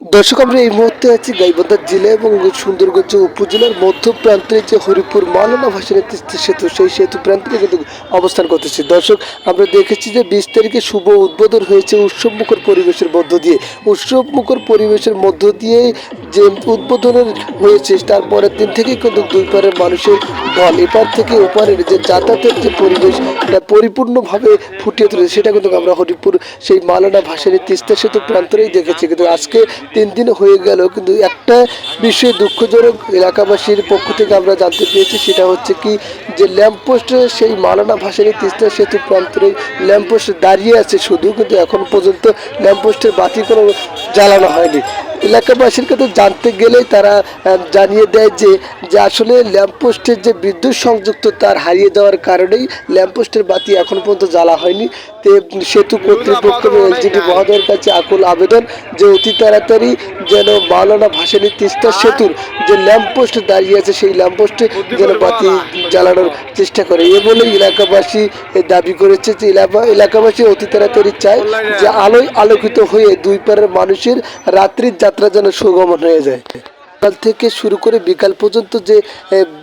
দর্শক, আমরা এই মুহূর্তে আছি গাইবান্ধা জেলা এবং সুন্দরগঞ্জ উপজেলার মধ্য প্রান্তে যে হরিপুর মালানা ভাসানের সেতু, সেই সেতু প্রান্তে কিন্তু অবস্থান করতেছি। দর্শক, আমরা দেখেছি যে বিশ তারিখে শুভ উদ্বোধন হয়েছে উৎসবমুখর পরিবেশের মধ্য দিয়ে। উৎসবমুখর পরিবেশের মধ্য দিয়ে যে উদ্বোধনের হয়েছে, তার পরের দিন থেকেই কিন্তু দুই পারের মানুষের ঢল এপার থেকে ওপারের যে যাতায়াতের যে পরিবেশ, এটা পরিপূর্ণভাবে ফুটিয়ে তুলেছে। সেটা কিন্তু আমরা হরিপুর সেই মালানা ভাসানী তিস্তা সেতু প্রান্তরেই দেখেছি। কিন্তু আজকে তিন দিন হয়ে গেল, কিন্তু একটা বিষয়ে দুঃখজনক এলাকাবাসীর পক্ষ থেকে আমরা জানতে পেরেছি, সেটা হচ্ছে কি যে ল্যাম্পপোস্টে সেই মালানা ভাসানী তিস্তা সেতু প্রান্তরে ল্যাম্পপোস্ট দাঁড়িয়ে আছে শুধু, কিন্তু এখন পর্যন্ত ল্যাম্পপোস্টের বাতি কোনো জ্বালানো হয়নি। এলাকাবাসীর কাছে জানতে গেলেই তারা জানিয়ে দেয় যে যে আসলে ল্যাম্পপোস্টের যে বিদ্যুৎ সংযুক্ত তার হারিয়ে যাওয়ার কারণেই ল্যাম্পপোস্টের বাতি এখন পর্যন্ত জ্বালা হয়নি। তে, সেতু কর্তৃপক্ষ এলজিডি মহোদয়ের কাছে আকুল আবেদন যে অতি তাড়াতাড়ি যেন মাওলানা ভাসানী তিস্তা সেতুর যে ল্যাম্পপোস্ট দাঁড়িয়ে আছে সেই ল্যাম্পপোস্টে যেন বাতি জ্বালানোর চেষ্টা করে। এ বলে এলাকাবাসী দাবি করেছে যে এলাকা এলাকাবাসী অতি তাড়াতাড়ি চায় যে আলোয় আলোকিত হয়ে দুই পারের মানুষের রাত্রির যাত্রা যেন সুগম হয়ে যায়। সকাল থেকে শুরু করে বিকাল পর্যন্ত যে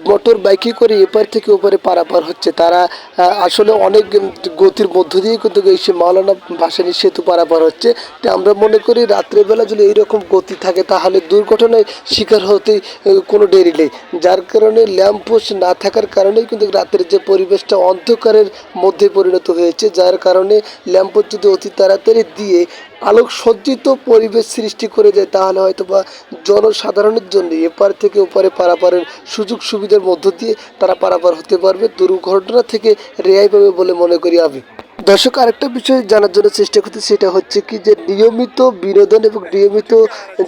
মোটর বাইকে করে এপার থেকে ওপারে পারাপার হচ্ছে। তারা আসলে অনেক গতির মধ্য দিয়ে কিন্তু এই সে মাওলানা ভাসানী সেতু পারাপার হচ্ছে। তো আমরা মনে করি রাত্রেবেলা যদি এইরকম গতি থাকে, তাহলে দুর্ঘটনায় শিকার হতে কোনো দেরি নেই। যার কারণে ল্যাম্পপোস্ট না থাকার কারণেই কিন্তু রাতের যে পরিবেশটা অন্ধকারের মধ্যে পরিণত হয়েছে, যার কারণে ল্যাম্পপোস্ট যদি অতি তাড়াতাড়ি দিয়ে আলোক সজ্জিত পরিবেশ সৃষ্টি করে দেয়, তাহলে হয়তো বা জনসাধারণের জন্য এপার থেকে ওপারে পারাপারের সুযোগ সুবিধার মধ্য দিয়ে তারা পারাপার হতে পারবে। দুর্ঘটনা থেকে রেহাই পাবে বলে মনে করি আমি। দর্শক, আরেকটা বিষয় জানার জন্য চেষ্টা করতে সেটা হচ্ছে কি যে নিয়মিত বিনোদন এবং নিয়মিত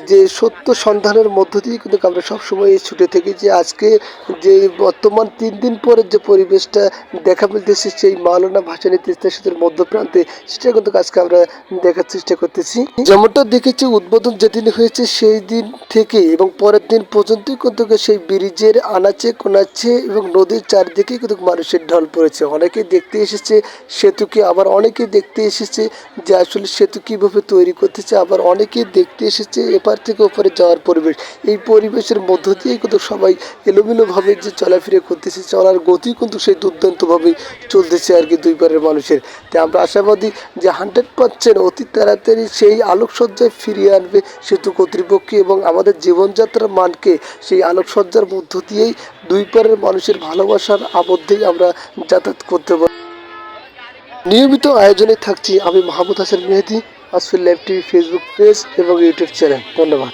যে সত্য সন্ধানের মধ্য দিয়ে কিন্তু আমরা সবসময় এই ছুটে থাকি যে আজকে যে বর্তমান তিন দিন পরের যে পরিবেশটা দেখা মিলতেছে, সেই মাওলানা ভাসানী তিস্তা সেতুর মধ্যপ্রান্তে, সেটা কিন্তু আজকে আমরা দেখার চেষ্টা করতেছি। যেমনটা দেখেছি, উদ্বোধন যেদিন হয়েছে, সেই দিন থেকে এবং পরের দিন পর্যন্তই কিন্তু সেই ব্রিজের আনাচে, কোনাচে এবং নদীর চারদিকে কিন্তু মানুষের ঢল পড়েছে। অনেকেই দেখতে এসেছে সেতুকে আবার অনেকেই দেখতে এসেছে যে আসলে সেতু কীভাবে তৈরি করতেছে, আবার অনেকেই দেখতে এসেছে এপার থেকে ওপারে যাওয়ার পরিবেশ। এই পরিবেশের মধ্য দিয়ে কিন্তু সবাই এলোমেলোভাবে যে চলাফেরা করতেছে, চলার গতি কিন্তু সেই দুর্দান্তভাবেই চলতেছে আর কি দুই পারের মানুষের। তাই আমরা আশাবাদী যে হান্ড্রেড পার্সেন্ট অতি তাড়াতাড়ি সেই আলোকসজ্জায় ফিরিয়ে আনবে সেতু কর্তৃপক্ষ এবং আমাদের জীবনযাত্রার মানকে সেই আলোকসজ্জার মধ্য দিয়েই দুই পারের মানুষের ভালোবাসার আবদ্ধেই আমরা যাতায়াত করতে পারি নিয়মিত আয়োজনে থাকছি আমি Mahmud Hasan Mehedi Asfil live TV Facebook page এবং ইউটিউব চ্যানেল। ধন্যবাদ।